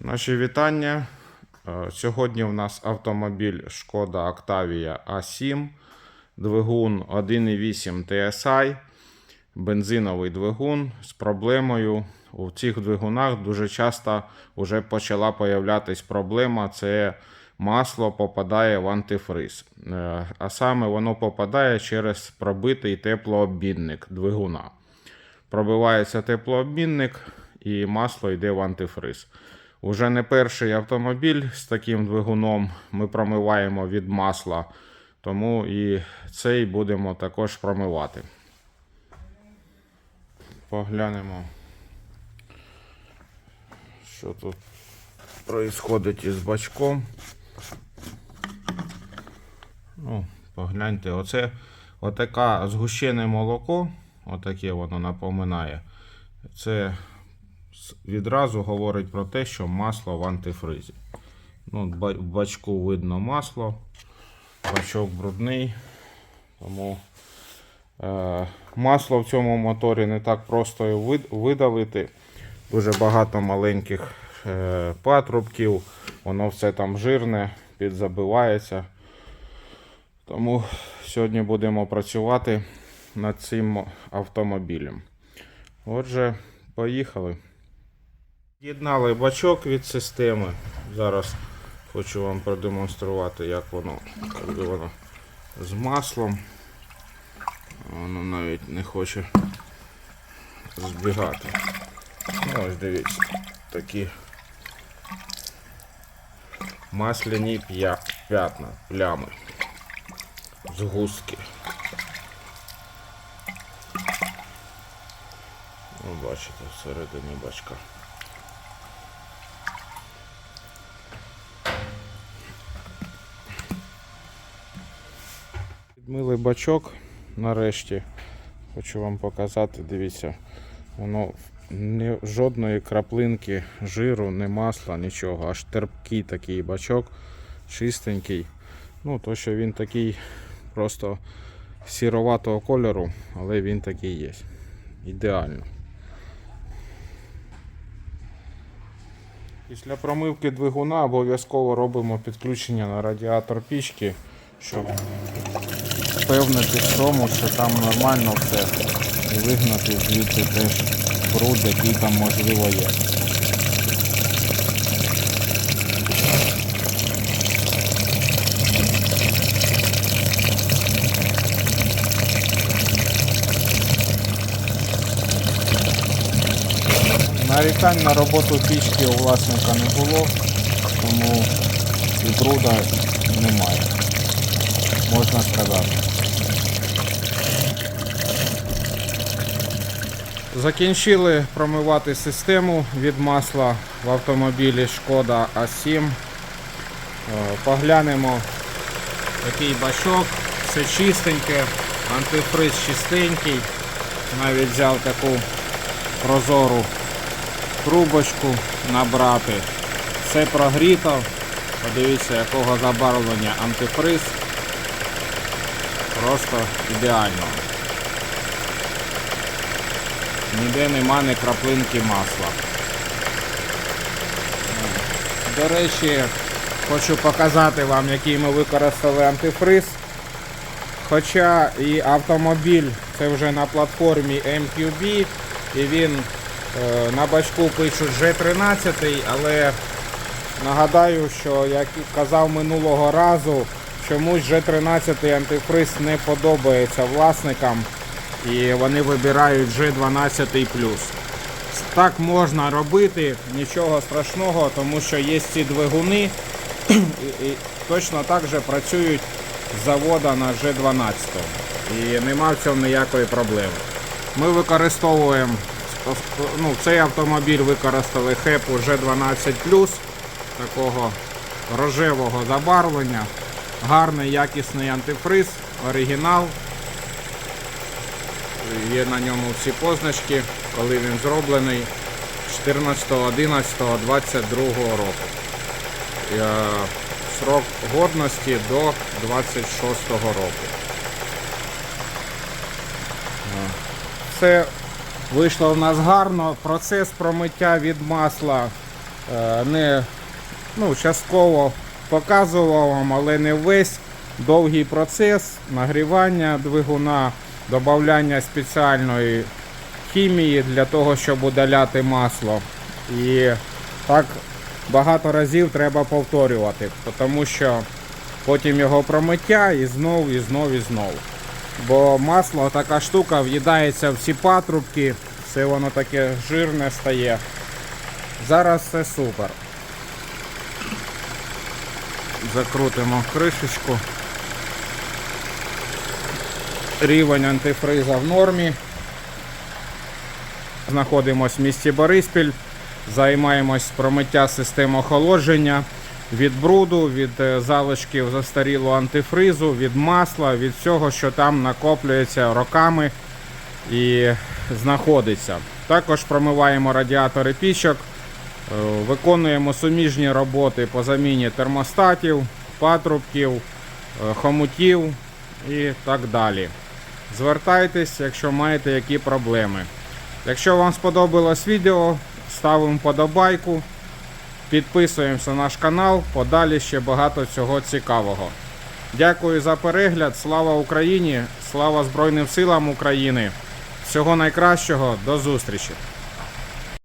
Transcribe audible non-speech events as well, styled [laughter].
Наші вітання. Е, Сьогодні у нас автомобіль Шкода Octavia A7, двигун 1.8 TSI, бензиновий двигун з проблемою. У цих двигунах дуже часто вже почала появлятись проблема. Це масло попадає в антифриз. Е, А саме воно попадає через пробитий теплообмінник двигуна. Пробивається теплообмінник і масло йде в антифриз. Уже не перший автомобіль з таким двигуном ми промиваємо від масла, тому і цей будемо також промивати. Поглянемо, що тут відбувається із бачком. Ну, погляньте, оце отака згущене молоко, отаке воно напоминає. Це відразу говорить про те, що масло в антифризі. Ну, в бачку видно масло, бачок брудний. Тому е, масло в цьому моторі не так просто і вид- Дуже багато маленьких е, патрубків, воно все там жирне, підзабивається. Тому сьогодні будемо працювати над цим автомобілем. Отже, поїхали. Єднали бачок від системи. Зараз хочу вам продемонструвати, як воно, коли воно з маслом. Воно навіть не хоче збігати. Ну, ось дивіться, такі масляні п'я- п'ятна, плями, згустки. Ну, бачите, всередині бачка. Підмили бачок нарешті. Хочу вам показати, дивіться, воно не, жодної краплинки жиру, не масла, нічого. Аж терпкий такий бачок, чистенький. Ну, то, що він такий просто сіроватого кольору, але він такий є. Ідеально. Після промивки двигуна обов'язково робимо підключення на радіатор пічки, щоб впевнитись в тому, що там нормально все і вигнати звідти теж бруд, який там можливо є. Нарікань на роботу пічки у власника не було, тому і бруда немає, можна сказати. Закінчили промивати систему від масла в автомобілі Шкода А7. Е, Поглянемо, який бачок, все чистеньке, антифриз чистенький. Навіть взяв таку прозору трубочку набрати. Все прогріто. Подивіться, якого забарвлення антифриз. Просто ідеально. Ніде нема ні краплинки масла. До речі, хочу показати вам, який ми використали антифриз. Хоча і автомобіль це вже на платформі MQB, і він е, на бачку пишуть G13, але нагадаю, що як казав минулого разу, чомусь G13 антифриз не подобається власникам і вони вибирають G12. Так можна робити, нічого страшного, тому що є ці двигуни [clears throat] і точно так же працюють з завода на G12. І нема в цьому ніякої проблеми. Ми використовуємо ну, цей автомобіль використали хепу G12 такого рожевого забарвлення. Гарний якісний антифриз, оригінал. Є на ньому всі позначки, коли він зроблений 14.11.22 року. Е, Срок годності до 26 року. Е, Все вийшло в нас гарно. Процес промиття від масла е, не ну, частково показував вам, але не весь довгий процес нагрівання двигуна, додавання спеціальної хімії для того, щоб удаляти масло. І так багато разів треба повторювати, тому що потім його промиття і знов, і знов, і знов. Бо масло така штука в'їдається всі патрубки, все воно таке жирне стає. Зараз все супер. Закрутимо кришечку. Рівень антифриза в нормі. Знаходимось в місті Бориспіль. Займаємось промиття систем охолодження від бруду, від е, залишків застарілого антифризу, від масла, від всього, що там накоплюється роками і знаходиться. Також промиваємо радіатори пічок, виконуємо суміжні роботи по заміні термостатів, патрубків, е, хомутів і так далі. Звертайтесь, якщо маєте які проблеми. Якщо вам сподобалось відео, ставимо вподобайку, підписуємося на наш канал, подалі ще багато цього цікавого. Дякую за перегляд, слава Україні, слава Збройним силам України. Всього найкращого, до зустрічі!